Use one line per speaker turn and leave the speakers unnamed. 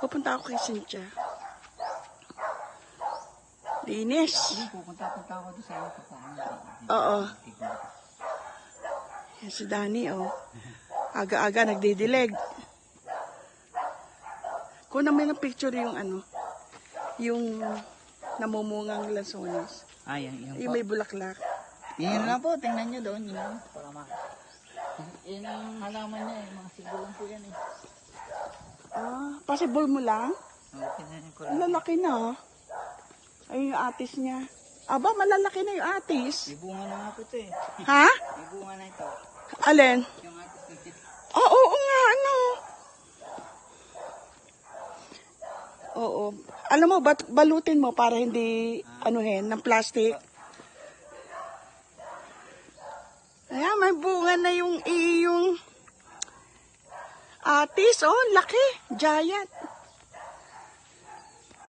Pupunta ako kay Cynthia. Linis.
Pupunta-punta ako doon sa iyo.
Oo. Yan si Danny, oh. Aga-aga nagdidilig. Kunan mo ng picture yung ano, yung namumungang lansones.
Ah, yan, yan
Yung
po.
may bulaklak.
Yan lang po, tingnan nyo doon. Yun, para ma... Yan ang halaman niya eh. Mga sigulang po yan eh.
Ah, possible mo lang?
Oh,
lalaki na, oh. Ay, yung atis niya. Aba, malalaki na yung atis.
May bunga na nga po ito eh.
Ha?
May bunga na ito.
Alin?
Yung atis ko.
Ah, oo nga, ano. Oo. Alam mo, bat, balutin mo para hindi, anuhin, ng plastic. Ayan, may bunga na yung iyong atis. Oh, laki. Giant.